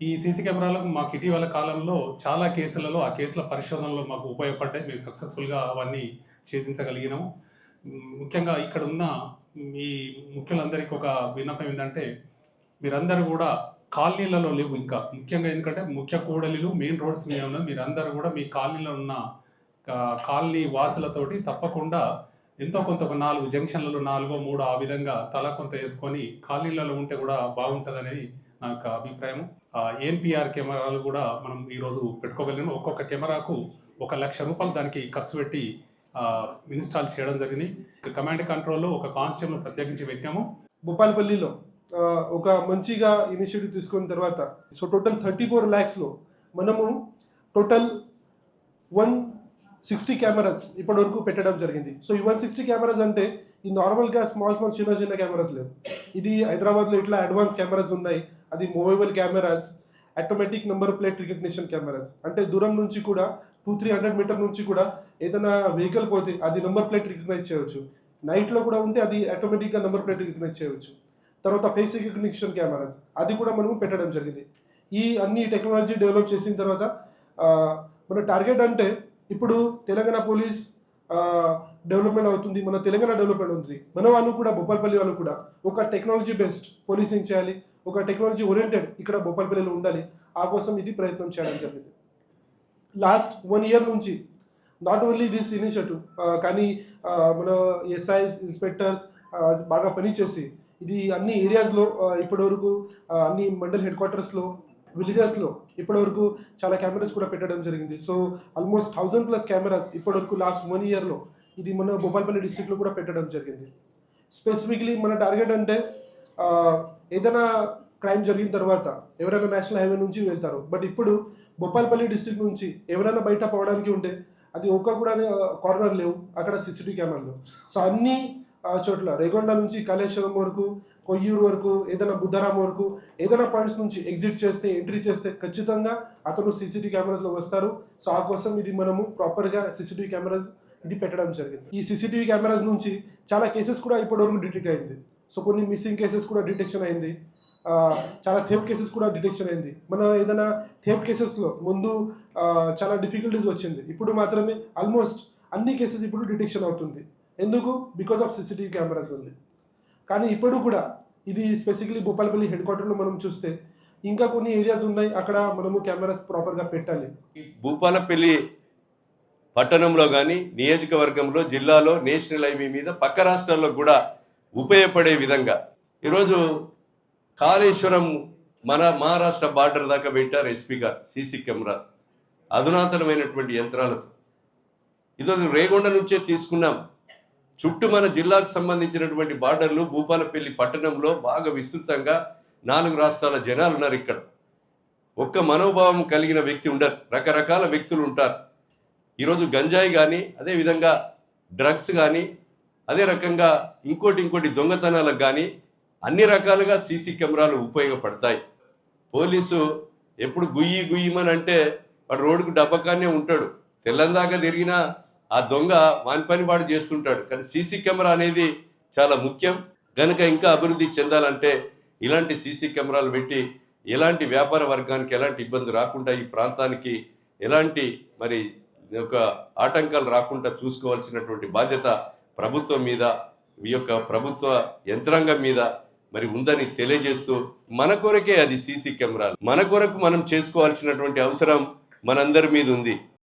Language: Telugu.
ఈ సీసీ కెమెరాలకు మాకు ఇటీవల కాలంలో చాలా కేసులలో ఆ కేసుల పరిశోధనలో మాకు ఉపయోగపడ్డాయి. మేము సక్సెస్ఫుల్గా అవన్నీ ఛేదించగలిగినాము. ముఖ్యంగా ఇక్కడ ఉన్న మీ ముఖ్యులందరికీ ఒక విన్నపం ఏంటంటే మీరందరూ కూడా కాలనీలలో లేవు ఇంకా. ముఖ్యంగా ఎందుకంటే ముఖ్య కూడలిలు మెయిన్ రోడ్స్ మీద ఉన్న మీరందరూ కూడా మీ కాలనీలో ఉన్న కాలనీ వాసులతోటి తప్పకుండా ఎంతో కొంత ఒక నాలుగు జంక్షన్లలో నాలుగో మూడో ఆ విధంగా తల కొంత వేసుకొని కాలనీలలో ఉంటే కూడా బాగుంటుందనేది నాకు అభిప్రాయం ఎన్పిఆర్ కెమెరాలు కూడా మనం ఈరోజు పెట్టుకోగలిగిన ఒక్కొక్క కెమెరాకు ఒక లక్ష రూపాయలు దానికి ఖర్చు పెట్టి ఇన్స్టాల్ చేయడం జరిగింది. కమాండ్ కంట్రోల్లో ఒక కానిస్టేబుల్ ప్రత్యేకించి పెట్టాము భూపాలపల్లిలో ఒక మంచిగా ఇనిషియేటివ్ తీసుకున్న తర్వాత సో టోటల్ థర్టీ ఫోర్ ల్యాక్స్లో మనము టోటల్ వన్ సిక్స్టీ కెమెరాస్ ఇప్పటివరకు పెట్టడం జరిగింది. సో ఈ వన్ సిక్స్టీ కెమెరాస్ అంటే ఈ నార్మల్గా స్మాల్ స్మాల్ చిన్న చిన్న కెమెరాస్ లేవు. ఇది హైదరాబాద్లో ఇట్లా అడ్వాన్స్ కెమెరాస్ ఉన్నాయి. అది movable cameras automatic number plate recognition cameras. అంటే దూరం నుంచి కూడా టూ త్రీ హండ్రెడ్ మీటర్ నుంచి కూడా ఏదైనా వెహికల్ పోతే అది నెంబర్ ప్లేట్ రికగ్నైజ్ చేయవచ్చు. నైట్లో కూడా ఉంటే అది ఆటోమేటిక్గా నెంబర్ ప్లేట్ రికగ్నైజ్ చేయవచ్చు. తర్వాత ఫేస్ రికగ్నిషన్ కెమెరాస్ అది కూడా మనము పెట్టడం జరిగింది. ఈ అన్ని టెక్నాలజీ డెవలప్ చేసిన తర్వాత మన టార్గెట్ అంటే ఇప్పుడు తెలంగాణ పోలీస్ డెవలప్మెంట్ అవుతుంది మన తెలంగాణ డెవలప్మెంట్ అవుతుంది మన వాళ్ళు కూడా భూపాలపల్లి వాళ్ళు కూడా ఒక టెక్నాలజీ బేస్డ్ పోలీసింగ్ చేయాలి? ఒక టెక్నాలజీ ఓరియంటెడ్ ఇక్కడ భూపాలపల్లిలో ఉండాలి. ఆ కోసం ఇది ప్రయత్నం చేయడం జరిగింది. లాస్ట్ వన్ ఇయర్ నుంచి నాట్ ఓన్లీ దిస్ ఇనిషియేటివ్ కానీ మన ఎస్ఐస్ ఇన్స్పెక్టర్స్ బాగా పనిచేసి ఇది అన్ని ఏరియాస్లో ఇప్పటివరకు అన్ని మండల్ హెడ్ క్వార్టర్స్లో విలేజెస్లో ఇప్పటివరకు చాలా కెమెరాస్ కూడా పెట్టడం జరిగింది. So almost thousand plus cameras ఇప్పటివరకు లాస్ట్ వన్ ఇయర్లో ఇది మన భూపాల్పల్లి డిస్ట్రిక్ట్లో కూడా పెట్టడం జరిగింది. స్పెసిఫిక్లీ మన టార్గెట్ అంటే ఏదైనా క్రైమ్ జరిగిన తర్వాత ఎవరైనా నేషనల్ హైవే నుంచి వెళ్తారు. బట్ ఇప్పుడు భూపాల్పల్లి డిస్ట్రిక్ట్ నుంచి ఎవరైనా బయట పోవడానికి ఉంటే అది ఒక్క కూడా కార్నర్ లేవు. అక్కడ సీసీటీవీ కెమెరాలు సో అన్నీ చోట్ల రేగొండ నుంచి కాళేశ్వరం వరకు కొయ్యూరు వరకు ఏదైనా బుద్ధారాం వరకు ఏదైనా పాయింట్స్ నుంచి ఎగ్జిట్ చేస్తే ఎంట్రీ చేస్తే ఖచ్చితంగా అతను సీసీటీవీ కెమెరాస్లో వస్తారు. సో ఆ కోసం ఇది మనము ప్రాపర్గా సీసీటీవీ కెమెరాస్ ఇది పెట్టడం జరిగింది. ఈ సీసీటీవీ కెమెరాస్ నుంచి చాలా కేసెస్ కూడా ఇప్పటివరకు డిటెక్ట్ అయింది. సో కొన్ని మిస్సింగ్ కేసెస్ కూడా డిటెక్షన్ అయింది. చాలా థేప్ కేసెస్ కూడా డిటెక్షన్ అయింది. మన ఏదైనా థేప్ కేసెస్లో ముందు చాలా డిఫికల్టీస్ వచ్చింది. ఇప్పుడు మాత్రమే ఆల్మోస్ట్ అన్ని కేసెస్ ఇప్పుడు డిటెక్షన్ అవుతుంది. ఎందుకు? బికాజ్ ఆఫ్ సీసీటీవీ కెమెరాస్ ఉంది కానీ ఇప్పుడు కూడా ఇది స్పెసిఫిక్లీ భూపాలపల్లి హెడ్ క్వార్టర్లో మనం చూస్తే ఇంకా కొన్ని ఏరియాస్ ఉన్నాయి అక్కడ మనము కెమెరాస్ ప్రాపర్గా పెట్టాలి. భూపాలపల్లి పట్టణంలో కానీ నియోజకవర్గంలో జిల్లాలో నేషనల్ హైవే మీద పక్క రాష్ట్రాల్లో కూడా ఉపయోగపడే విధంగా ఈరోజు కాళేశ్వరం మన మహారాష్ట్ర బార్డర్ దాకా పెట్టారు ఎస్పీగా సీసీ కెమెరా అధునాతనమైనటువంటి యంత్రాలతో. ఈరోజు రేగొండ నుంచే తీసుకున్నాం. చుట్టూ మన జిల్లాకు సంబంధించినటువంటి బార్డర్లు భూపాలపల్లి పట్టణంలో బాగా విస్తృతంగా నాలుగు రాష్ట్రాల జనాలు ఉన్నారు ఇక్కడ. ఒక్క మనోభావం కలిగిన వ్యక్తి ఉండరు. రకరకాల వ్యక్తులు ఉంటారు. ఈరోజు గంజాయి కానీ అదేవిధంగా డ్రగ్స్ కానీ అదే రకంగా ఇంకోటి ఇంకోటి దొంగతనాలకు కానీ అన్ని రకాలుగా సీసీ కెమెరాలు ఉపయోగపడతాయి. పోలీసు ఎప్పుడు గుయ్యి గుయ్యమని అంటే వాడు రోడ్డుకు డబ్బకానే ఉంటాడు. తెల్లందాక తిరిగినా ఆ దొంగ వాని పని వాడు చేస్తుంటాడు. కానీ సీసీ కెమెరా అనేది చాలా ముఖ్యం. కనుక ఇంకా అభివృద్ధి చెందాలంటే ఇలాంటి సీసీ కెమెరాలు పెట్టి ఎలాంటి వ్యాపార వర్గానికి ఎలాంటి ఇబ్బంది రాకుండా ఈ ప్రాంతానికి ఎలాంటి మరి ఒక ఆటంకాలు రాకుండా చూసుకోవాల్సినటువంటి బాధ్యత ప్రభుత్వం మీద ఈ యొక్క ప్రభుత్వ యంత్రాంగం మీద మరి ఉందని తెలియజేస్తూ మన కొరకే అది సీసీ కెమెరాలు. మన కొరకు మనం చేసుకోవాల్సినటువంటి అవసరం మనందరి మీద ఉంది.